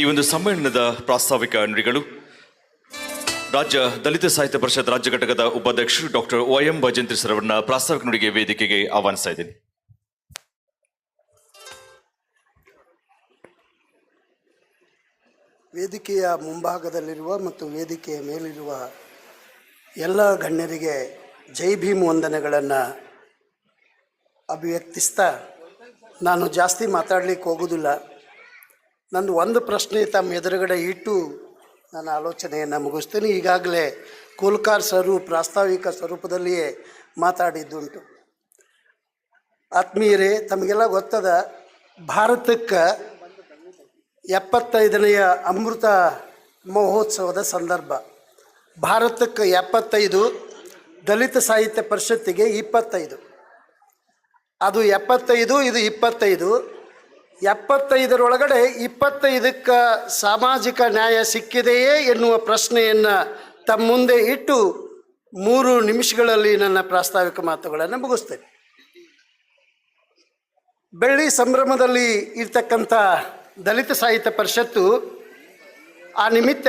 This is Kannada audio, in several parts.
ಈ ಒಂದು ಸಮ್ಮೇಳನದ ಪ್ರಾಸ್ತಾವಿಕ ನುಡಿಗಳು. ರಾಜ್ಯ ದಲಿತ ಸಾಹಿತ್ಯ ಪರಿಷತ್ ರಾಜ್ಯ ಘಟಕದ ಉಪಾಧ್ಯಕ್ಷರು doctor O M Bhajantri sir ಅವರನ್ನ ಪ್ರಾಸ್ತಾವಿಕ ನುಡಿಗೆ ವೇದಿಕೆಗೆ ಆಹ್ವಾನಿಸ್ತಾ ಇದ್ದೀನಿ. ವೇದಿಕೆಯ ಮುಂಭಾಗದಲ್ಲಿರುವ ಮತ್ತು ವೇದಿಕೆಯ ಮೇಲಿರುವ ಎಲ್ಲ ಗಣ್ಯರಿಗೆ ಜೈ ಭೀಮ್ ವಂದನೆಗಳನ್ನು ಅಭಿವ್ಯಕ್ತಿಸ್ತಾ ನಾನು ಜಾಸ್ತಿ ಮಾತಾಡಲಿಕ್ಕೆ ಹೋಗೋದಿಲ್ಲ. ನಂದು ಒಂದು ಪ್ರಶ್ನೆ ತಮ್ಮ ಎದುರುಗಡೆ ಇಟ್ಟು ನನ್ನ ಆಲೋಚನೆಯನ್ನು ಮುಗಿಸ್ತೀನಿ. ಈಗಾಗಲೇ ಕೋಲ್ಕಾರ್ ಸರು ಪ್ರಾಸ್ತಾವಿಕ ಸ್ವರೂಪದಲ್ಲಿಯೇ ಮಾತಾಡಿದ್ದುಂಟು. ಆತ್ಮೀಯರೇ, ತಮಗೆಲ್ಲ ಗೊತ್ತದ, ಭಾರತಕ್ಕೆ ಎಪ್ಪತ್ತೈದನೆಯ ಅಮೃತ ಮಹೋತ್ಸವದ ಸಂದರ್ಭ. ಭಾರತಕ್ಕೆ ಎಪ್ಪತ್ತೈದು, ದಲಿತ ಸಾಹಿತ್ಯ ಪರಿಷತ್ತಿಗೆ ಇಪ್ಪತ್ತೈದು. ಅದು ಎಪ್ಪತ್ತೈದು, ಇದು ಇಪ್ಪತ್ತೈದು. ಎಪ್ಪತ್ತೈದರೊಳಗಡೆ ಇಪ್ಪತ್ತೈದಕ್ಕೆ ಸಾಮಾಜಿಕ ನ್ಯಾಯ ಸಿಕ್ಕಿದೆಯೇ ಎನ್ನುವ ಪ್ರಶ್ನೆಯನ್ನು ತಮ್ಮ ಮುಂದೆ ಇಟ್ಟು ಮೂರು ನಿಮಿಷಗಳಲ್ಲಿ ನನ್ನ ಪ್ರಾಸ್ತಾವಿಕ ಮಾತುಗಳನ್ನು ಮುಗಿಸ್ತೇನೆ. ಬೆಳ್ಳಿ ಸಂಭ್ರಮದಲ್ಲಿ ಇರ್ತಕ್ಕಂಥ ದಲಿತ ಸಾಹಿತ್ಯ ಪರಿಷತ್ತು ಆ ನಿಮಿತ್ತ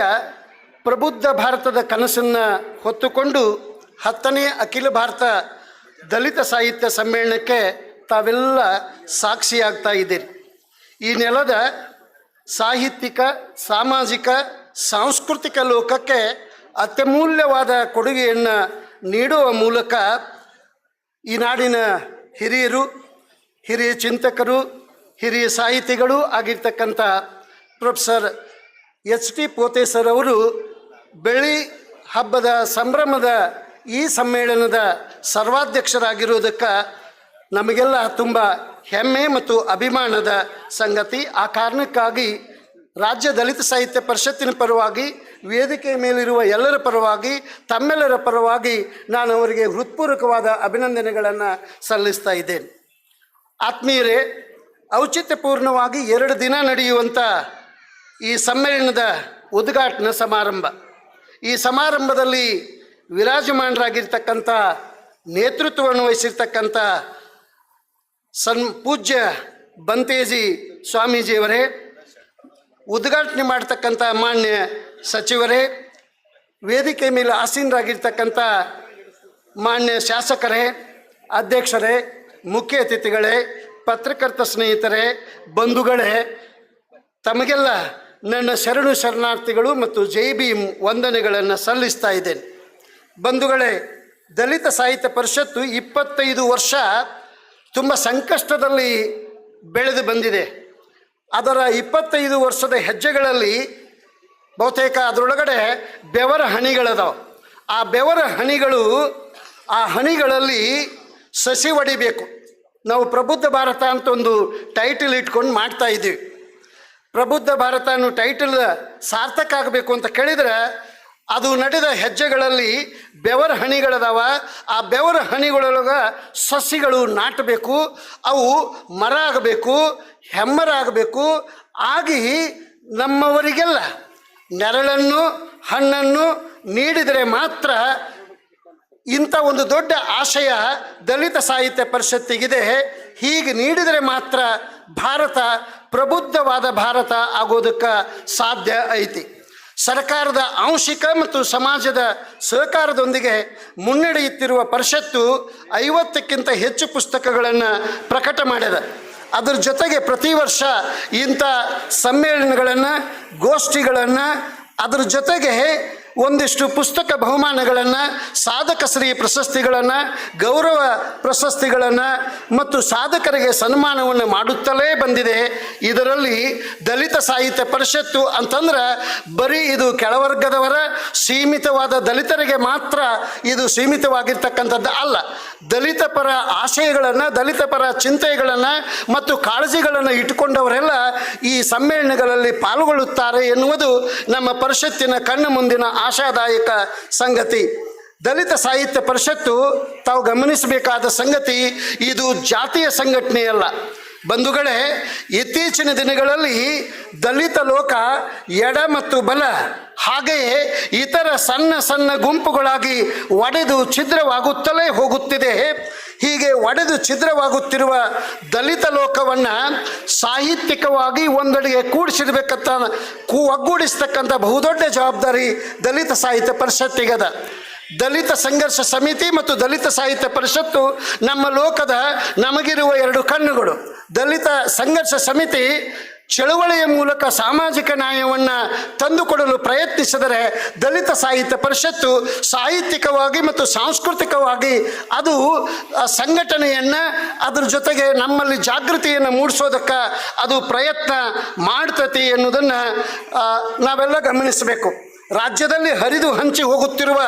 ಪ್ರಬುದ್ಧ ಭಾರತದ ಕನಸನ್ನು ಹೊತ್ತುಕೊಂಡು ಹತ್ತನೇ ಅಖಿಲ ಭಾರತ ದಲಿತ ಸಾಹಿತ್ಯ ಸಮ್ಮೇಳನಕ್ಕೆ ತಾವೆಲ್ಲ ಸಾಕ್ಷಿಯಾಗ್ತಾ ಇದ್ದೀರಿ. ಈ ನೆಲದ ಸಾಹಿತ್ಯಿಕ, ಸಾಮಾಜಿಕ, ಸಾಂಸ್ಕೃತಿಕ ಲೋಕಕ್ಕೆ ಅತ್ಯಮೂಲ್ಯವಾದ ಕೊಡುಗೆಯನ್ನು ನೀಡುವ ಮೂಲಕ ಈ ನಾಡಿನ ಹಿರಿಯರು, ಹಿರಿಯ ಚಿಂತಕರು, ಹಿರಿಯ ಸಾಹಿತಿಗಳು ಆಗಿರ್ತಕ್ಕಂಥ professor H T Pote sir ಅವರು ಬೆಳಿ ಹಬ್ಬದ ಸಂಭ್ರಮದ ಈ ಸಮ್ಮೇಳನದ ಸರ್ವಾಧ್ಯಕ್ಷರಾಗಿರುವುದಕ್ಕೆ ನಮಗೆಲ್ಲ ತುಂಬ ಹೆಮ್ಮೆ ಮತ್ತು ಅಭಿಮಾನದ ಸಂಗತಿ. ಆ ಕಾರಣಕ್ಕಾಗಿ ರಾಜ್ಯ ದಲಿತ ಸಾಹಿತ್ಯ ಪರಿಷತ್ತಿನ ಪರವಾಗಿ, ವೇದಿಕೆಯ ಮೇಲಿರುವ ಎಲ್ಲರ ಪರವಾಗಿ, ತಮ್ಮೆಲ್ಲರ ಪರವಾಗಿ ನಾನು ಅವರಿಗೆ ಹೃತ್ಪೂರ್ವಕವಾದ ಅಭಿನಂದನೆಗಳನ್ನು ಸಲ್ಲಿಸ್ತಾ ಇದ್ದೇನೆ. ಆತ್ಮೀಯರೇ, ಔಚಿತ್ಯಪೂರ್ಣವಾಗಿ ಎರಡು ದಿನ ನಡೆಯುವಂಥ ಈ ಸಮ್ಮೇಳನದ ಉದ್ಘಾಟನಾ ಸಮಾರಂಭ. ಈ ಸಮಾರಂಭದಲ್ಲಿ ವಿರಾಜಮಾನರಾಗಿರ್ತಕ್ಕಂಥ ನೇತೃತ್ವವನ್ನು ವಹಿಸಿರ್ತಕ್ಕಂಥ ಸನ್ ಪೂಜ್ಯ ಬಂತೇಜಿ ಸ್ವಾಮೀಜಿಯವರೇ, ಉದ್ಘಾಟನೆ ಮಾಡ್ತಕ್ಕಂಥ ಮಾನ್ಯ ಸಚಿವರೇ, ವೇದಿಕೆ ಮೇಲೆ ಆಸೀನರಾಗಿರ್ತಕ್ಕಂಥ ಮಾನ್ಯ ಶಾಸಕರೇ, ಅಧ್ಯಕ್ಷರೇ, ಮುಖ್ಯ ಅತಿಥಿಗಳೇ, ಪತ್ರಕರ್ತ ಸ್ನೇಹಿತರೇ, ಬಂಧುಗಳೇ, ತಮಗೆಲ್ಲ ನನ್ನ ಶರಣು ಶರಣಾರ್ಥಿಗಳು ಮತ್ತು ಜೈ ಭೀಮ್ ವಂದನೆಗಳನ್ನು ಸಲ್ಲಿಸ್ತಾ ಇದ್ದೇನೆ. ಬಂಧುಗಳೇ, ದಲಿತ ಸಾಹಿತ್ಯ ಪರಿಷತ್ತು ಇಪ್ಪತ್ತೈದು ವರ್ಷ ತುಂಬ ಸಂಕಷ್ಟದಲ್ಲಿ ಬೆಳೆದು ಬಂದಿದೆ. ಅದರ ಇಪ್ಪತ್ತೈದು ವರ್ಷದ ಹೆಜ್ಜೆಗಳಲ್ಲಿ ಬಹುತೇಕ ಅದರೊಳಗಡೆ ಬೆವರ ಹನಿಗಳದಾವ ಆ ಬೆವರ ಹನಿಗಳು ಆ ಹನಿಗಳಲ್ಲಿ ಸಸಿ ಒಡಿಬೇಕು. ನಾವು ಪ್ರಬುದ್ಧ ಭಾರತ ಅಂತ ಒಂದು ಟೈಟಲ್ ಇಟ್ಕೊಂಡು ಮಾಡ್ತಾ ಇದ್ದೀವಿ. ಪ್ರಬುದ್ಧ ಭಾರತ ಅನ್ನೋ ಟೈಟಲ್ ಸಾರ್ಥಕ ಆಗಬೇಕು ಅಂತ ಕೇಳಿದರೆ ಅದು ನಡೆದ ಹೆಜ್ಜೆಗಳಲ್ಲಿ ಬೆವರ ಹನಿಗಳದಾವ ಆ ಬೆವರ ಹನಿಗಳೊಳಗೆ ಸಸಿಗಳು ನಾಟಬೇಕು, ಅವು ಮರ ಆಗಬೇಕು, ಹೆಮ್ಮರ ಆಗಬೇಕು. ಆಗಿ ನಮ್ಮವರಿಗೆಲ್ಲ ನೆರಳನ್ನು, ಹಣ್ಣನ್ನು ನೀಡಿದರೆ ಮಾತ್ರ ಇಂಥ ಒಂದು ದೊಡ್ಡ ಆಶಯ ದಲಿತ ಸಾಹಿತ್ಯ ಪರಿಷತ್ತಿಗಿದೆ. ಹೀಗೆ ನೀಡಿದರೆ ಮಾತ್ರ ಭಾರತ ಪ್ರಬುದ್ಧವಾದ ಭಾರತ ಆಗೋದಕ್ಕೆ ಸಾಧ್ಯ ಐತಿ. ಸರ್ಕಾರದ ಆಂಶಿಕ ಮತ್ತು ಸಮಾಜದ ಸಹಕಾರದೊಂದಿಗೆ ಮುನ್ನಡೆಯುತ್ತಿರುವ ಪರಿಷತ್ತು ಐವತ್ತಕ್ಕಿಂತ ಹೆಚ್ಚು ಪುಸ್ತಕಗಳನ್ನು ಪ್ರಕಟ ಮಾಡಿದೆ ಅದರ ಜೊತೆಗೆ ಪ್ರತಿ ವರ್ಷ ಇಂಥ ಸಮ್ಮೇಳನಗಳನ್ನು, ಗೋಷ್ಠಿಗಳನ್ನು ಅದರ ಜೊತೆಗೆ ಒಂದಿಷ್ಟು ಪುಸ್ತಕ ಬಹುಮಾನಗಳನ್ನು, ಸಾಧಕ ಶ್ರೀ ಪ್ರಶಸ್ತಿಗಳನ್ನು, ಗೌರವ ಪ್ರಶಸ್ತಿಗಳನ್ನು ಮತ್ತು ಸಾಧಕರಿಗೆ ಸನ್ಮಾನವನ್ನು ಮಾಡುತ್ತಲೇ ಬಂದಿದೆ. ಇದರಲ್ಲಿ ದಲಿತ ಸಾಹಿತ್ಯ ಪರಿಷತ್ತು ಅಂತಂದ್ರೆ ಬರೀ ಇದು ಕೆಳವರ್ಗದವರ ಸೀಮಿತವಾದ ದಲಿತರಿಗೆ ಮಾತ್ರ ಇದು ಸೀಮಿತವಾಗಿರ್ತಕ್ಕಂಥದ್ದು ಅಲ್ಲ. ದಲಿತ ಪರ ಆಶಯಗಳನ್ನು, ದಲಿತ ಪರ ಚಿಂತೆಗಳನ್ನು ಮತ್ತು ಕಾಳಜಿಗಳನ್ನು ಇಟ್ಟುಕೊಂಡವರೆಲ್ಲ ಈ ಸಮ್ಮೇಳನಗಳಲ್ಲಿ ಪಾಲ್ಗೊಳ್ಳುತ್ತಾರೆ ಎನ್ನುವುದು ನಮ್ಮ ಪರಿಷತ್ತಿನ ಕಣ್ಣು ಮುಂದಿನ ಆಶಾದಾಯಕ ಸಂಗತಿ. ದಲಿತ ಸಾಹಿತ್ಯ ಪರಿಷತ್ತು ತಾವು ಗಮನಿಸಬೇಕಾದ ಸಂಗತಿ, ಇದು ಜಾತಿಯ ಸಂಘಟನೆಯಲ್ಲ. ಬಂಧುಗಳೇ, ಇತ್ತೀಚಿನ ದಿನಗಳಲ್ಲಿ ದಲಿತ ಲೋಕ ಎಡ ಮತ್ತು ಬಲ, ಹಾಗೆಯೇ ಇತರ ಸಣ್ಣ ಸಣ್ಣ ಗುಂಪುಗಳಾಗಿ ಒಡೆದು ಛಿದ್ರವಾಗುತ್ತಲೇ ಹೋಗುತ್ತಿದೆ. ಹೀಗೆ ಒಡೆದು ಛಿದ್ರವಾಗುತ್ತಿರುವ ದಲಿತ ಲೋಕವನ್ನು ಸಾಹಿತ್ಯಿಕವಾಗಿ ಒಂದೆಡೆಗೆ ಕೂಡಿಸಿಡ್ಬೇಕಂತ ಕೂ ಒಗ್ಗೂಡಿಸ್ತಕ್ಕಂಥ ಬಹುದೊಡ್ಡ ಜವಾಬ್ದಾರಿ ದಲಿತ ಸಾಹಿತ್ಯ ಪರಿಷತ್ತಿಗದ. ದಲಿತ ಸಂಘರ್ಷ ಸಮಿತಿ ಮತ್ತು ದಲಿತ ಸಾಹಿತ್ಯ ಪರಿಷತ್ತು ನಮ್ಮ ಲೋಕದ ನಮಗಿರುವ ಎರಡು ಕಣ್ಣುಗಳು. ದಲಿತ ಸಂಘರ್ಷ ಸಮಿತಿ ಚಳುವಳಿಯ ಮೂಲಕ ಸಾಮಾಜಿಕ ನ್ಯಾಯವನ್ನು ತಂದುಕೊಡಲು ಪ್ರಯತ್ನಿಸಿದರೆ ದಲಿತ ಸಾಹಿತ್ಯ ಪರಿಷತ್ತು ಸಾಹಿತ್ಯಿಕವಾಗಿ ಮತ್ತು ಸಾಂಸ್ಕೃತಿಕವಾಗಿ ಅದು ಸಂಘಟನೆಯನ್ನು ಅದರ ಜೊತೆಗೆ ನಮ್ಮಲ್ಲಿ ಜಾಗೃತಿಯನ್ನು ಮೂಡಿಸೋದಕ್ಕೆ ಅದು ಪ್ರಯತ್ನ ಮಾಡ್ತತಿ ಎನ್ನುವುದನ್ನು ನಾವೆಲ್ಲ ಗಮನಿಸಬೇಕು. ರಾಜ್ಯದಲ್ಲಿ ಹರಿದು ಹಂಚಿ ಹೋಗುತ್ತಿರುವ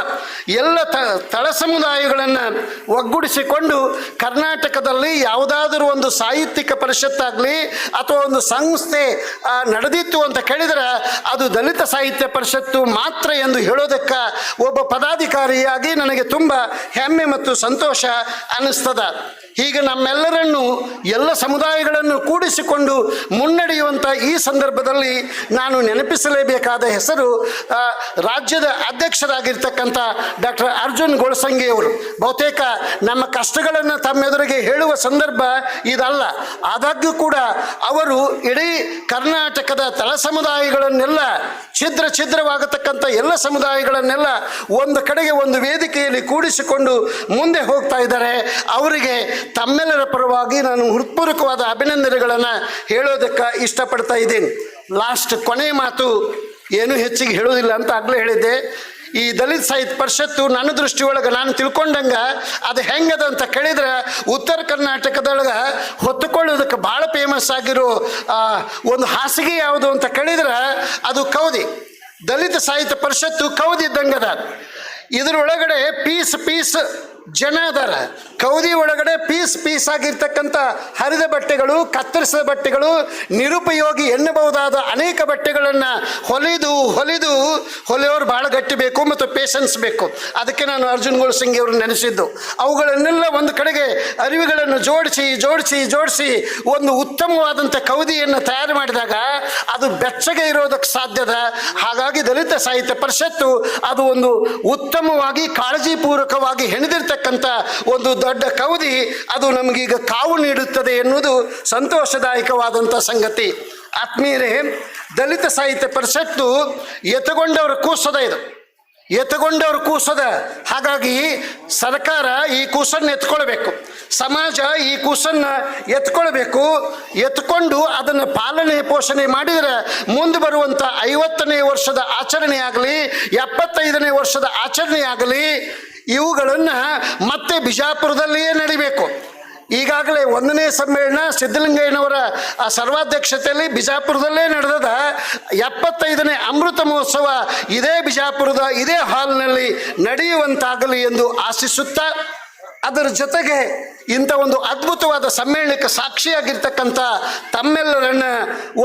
ಎಲ್ಲ ತ, ತಳ ಸಮುದಾಯಗಳನ್ನು ಒಗ್ಗೂಡಿಸಿಕೊಂಡು ಕರ್ನಾಟಕದಲ್ಲಿ ಯಾವುದಾದರೂ ಒಂದು ಸಾಹಿತ್ಯಿಕ ಪರಿಷತ್ತಾಗಲಿ ಅಥವಾ ಒಂದು ಸಂಸ್ಥೆ ನಡೆದಿತ್ತು ಅಂತ ಕೇಳಿದರೆ ಅದು ದಲಿತ ಸಾಹಿತ್ಯ ಪರಿಷತ್ತು ಮಾತ್ರ ಎಂದು ಹೇಳೋದಕ್ಕೆ ಒಬ್ಬ ಪದಾಧಿಕಾರಿಯಾಗಿ ನನಗೆ ತುಂಬ ಹೆಮ್ಮೆ ಮತ್ತು ಸಂತೋಷ ಅನ್ನಿಸ್ತದ. ಹೀಗೆ ನಮ್ಮೆಲ್ಲರನ್ನು ಎಲ್ಲ ಸಮುದಾಯಗಳನ್ನು ಕೂಡಿಸಿಕೊಂಡು ಮುನ್ನಡೆಯುವಂಥ ಈ ಸಂದರ್ಭದಲ್ಲಿ ನಾನು ನೆನಪಿಸಲೇಬೇಕಾದ ಹೆಸರು ರಾಜ್ಯದ ಅಧ್ಯಕ್ಷರಾಗಿರ್ತಕ್ಕಂಥ ಡಾಕ್ಟರ್ ಅರ್ಜುನ್ ಗೋಳ್ಸಂಗಿಯವರು. ಬಹುತೇಕ ನಮ್ಮ ಕಷ್ಟಗಳನ್ನು ತಮ್ಮೆದುರಿಗೆ ಹೇಳುವ ಸಂದರ್ಭ ಇದಲ್ಲ. ಆದಾಗ್ಯೂ ಕೂಡ ಅವರು ಇಡೀ ಕರ್ನಾಟಕದ ತಳ ಸಮುದಾಯಗಳನ್ನೆಲ್ಲ ಛಿದ್ರ ಛಿದ್ರವಾಗತಕ್ಕಂಥ ಎಲ್ಲ ಸಮುದಾಯಗಳನ್ನೆಲ್ಲ ಒಂದು ಕಡೆಗೆ ಒಂದು ವೇದಿಕೆಯಲ್ಲಿ ಕೂಡಿಸಿಕೊಂಡು ಮುಂದೆ ಹೋಗ್ತಾ ಇದ್ದಾರೆ. ಅವರಿಗೆ ತಮ್ಮೆಲ್ಲರ ಪರವಾಗಿ ನಾನು ಹೃತ್ಪೂರ್ವಕವಾದ ಅಭಿನಂದನೆಗಳನ್ನು ಹೇಳೋದಕ್ಕೆ ಇಷ್ಟಪಡ್ತಾ ಇದ್ದೀನಿ. ಲಾಸ್ಟ್ ಕೊನೆ ಮಾತು ಏನು ಹೆಚ್ಚಿಗೆ ಹೇಳೋದಿಲ್ಲ ಅಂತ ಆಗಲೇ ಹೇಳಿದ್ದೆ. ಈ ದಲಿತ ಸಾಹಿತ್ಯ ಪರಿಷತ್ತು ನನ್ನ ದೃಷ್ಟಿಯೊಳಗೆ ನಾನು ತಿಳ್ಕೊಂಡಂಗ ಅದು ಹೆಂಗದ ಅಂತ ಕೇಳಿದ್ರೆ ಉತ್ತರ ಕರ್ನಾಟಕದೊಳಗೆ ಹೊತ್ತುಕೊಳ್ಳೋದಕ್ಕೆ ಭಾಳ ಫೇಮಸ್ ಆಗಿರೋ ಒಂದು ಹಾಸಿಗೆ ಯಾವುದು ಅಂತ ಕೇಳಿದ್ರೆ ಅದು ಕೌದಿ. ದಲಿತ ಸಾಹಿತ್ಯ ಪರಿಷತ್ತು ಕೌದಿದ್ದಂಗದ ಇದರೊಳಗಡೆ ಪೀಸ್ ಪೀಸ್ ಜನ ಅದಾರ. ಕೌದಿ ಒಳಗಡೆ ಪೀಸ್ ಪೀಸ್ ಆಗಿರ್ತಕ್ಕಂಥ ಹರಿದ ಬಟ್ಟೆಗಳು, ಕತ್ತರಿಸಿದ ಬಟ್ಟೆಗಳು, ನಿರುಪಯೋಗಿ ಎನ್ನಬಹುದಾದ ಅನೇಕ ಬಟ್ಟೆಗಳನ್ನು ಹೊಲಿದು ಹೊಲಿದು ಹೊಲೆಯವರು ಭಾಳ ಗಟ್ಟಿ ಬೇಕು ಮತ್ತು ಪೇಷನ್ಸ್ ಬೇಕು. ಅದಕ್ಕೆ ನಾನು ಅರ್ಜುನ್ ಗೋಳ್ಸಿಂಗ್ ಅವರು ನೆನೆಸಿದ್ದು. ಅವುಗಳನ್ನೆಲ್ಲ ಒಂದು ಕಡೆಗೆ ಅರಿವಿಗಳನ್ನು ಜೋಡಿಸಿ ಜೋಡಿಸಿ ಜೋಡಿಸಿ ಒಂದು ಉತ್ತಮವಾದಂಥ ಕೌದಿಯನ್ನು ತಯಾರು ಮಾಡಿದಾಗ ಅದು ಬೆಚ್ಚಗೆ ಇರೋದಕ್ಕೆ ಸಾಧ್ಯದ. ಹಾಗಾಗಿ ದಲಿತ ಸಾಹಿತ್ಯ ಪರಿಷತ್ತು ಅದು ಒಂದು ಉತ್ತಮವಾಗಿ ಕಾಳಜಿಪೂರ್ವಕವಾಗಿ ಹೆಣೆದಿರ್ತಕ್ಕಂಥ ಒಂದು ದೊಡ್ಡ ಕೌದಿ, ಅದು ನಮಗೀಗ ಕಾವು ನೀಡುತ್ತದೆ ಎನ್ನುವುದು ಸಂತೋಷದಾಯಕವಾದಂಥ ಸಂಗತಿ. ಆತ್ಮೀಯರೇ, ದಲಿತ ಸಾಹಿತ್ಯ ಪರಿಷತ್ತು ಎತ್ತುಗೊಂಡವರ ಕೂಸದ ಇದು. ಎತ್ತುಗೊಂಡವ್ರ ಕೂಸದ. ಹಾಗಾಗಿ ಸರ್ಕಾರ ಈ ಕೂಸನ್ನು ಎತ್ಕೊಳ್ಬೇಕು. ಸಮಾಜ ಈ ಕೂಸನ್ನು ಎತ್ಕೊಳ್ಬೇಕು. ಎತ್ಕೊಂಡು ಅದನ್ನು ಪಾಲನೆ, ಪೋಷಣೆ ಮಾಡಿದರೆ ಮುಂದೆ ಬರುವಂಥ ಐವತ್ತನೇ ವರ್ಷದ ಆಚರಣೆ ಆಗಲಿ ಎಪ್ಪತ್ತೈದನೇ ವರ್ಷದ ಆಚರಣೆ ಆಗಲಿ ಇವುಗಳನ್ನು ಮತ್ತೆ ಬಿಜಾಪುರದಲ್ಲಿಯೇ ನಡಿಬೇಕು. ಈಗಾಗಲೇ ಒಂದನೇ ಸಮ್ಮೇಳನ ಸಿದ್ದಲಿಂಗಯ್ಯನವರ ಆ ಸರ್ವಾಧ್ಯಕ್ಷತೆಯಲ್ಲಿ ಬಿಜಾಪುರದಲ್ಲೇ ನಡೆದದ. ಎಪ್ಪತ್ತೈದನೇ ಅಮೃತ ಮಹೋತ್ಸವ ಇದೇ ಬಿಜಾಪುರದ, ಇದೇ ಹಾಲ್ನಲ್ಲಿ ನಡೆಯುವಂತಾಗಲಿ ಎಂದು ಆಶಿಸುತ್ತಾ ಅದರ ಜೊತೆಗೆ ಇಂಥ ಒಂದು ಅದ್ಭುತವಾದ ಸಮ್ಮೇಳನಕ್ಕೆ ಸಾಕ್ಷಿಯಾಗಿರ್ತಕ್ಕಂಥ ತಮ್ಮೆಲ್ಲರನ್ನ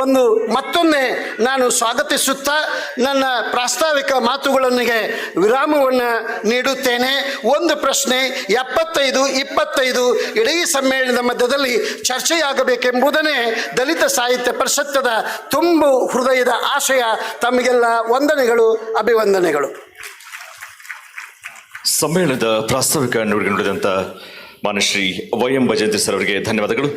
ಒಂದು ಮತ್ತೊಮ್ಮೆ ನಾನು ಸ್ವಾಗತಿಸುತ್ತಾ ನನ್ನ ಪ್ರಾಸ್ತಾವಿಕ ಮಾತುಗಳೊಂದಿಗೆ ವಿರಾಮವನ್ನು ನೀಡುತ್ತೇನೆ. ಒಂದು ಪ್ರಶ್ನೆ, ಎಪ್ಪತ್ತೈದು, ಇಪ್ಪತ್ತೈದು ಇಡೀ ಸಮ್ಮೇಳನದ ಮಧ್ಯದಲ್ಲಿ ಚರ್ಚೆಯಾಗಬೇಕೆಂಬುದನ್ನೇ ದಲಿತ ಸಾಹಿತ್ಯ ಪರಿಷತ್ತದ ತುಂಬು ಹೃದಯದ ಆಶಯ ತಮಗೆಲ್ಲ ವಂದನೆಗಳು, ಅಭಿವಂದನೆಗಳು. ಸಮ್ಮೇಳನದ ಪ್ರಾಸ್ತಾವಿಕ ನುಡಿಗೆ ನುಡಿದಂಥ ಮಾನಶ್ರೀ ವೈ ಎಂ ಭಜಂತಿ ಸರ್ ಅವರಿಗೆ ಧನ್ಯವಾದಗಳು.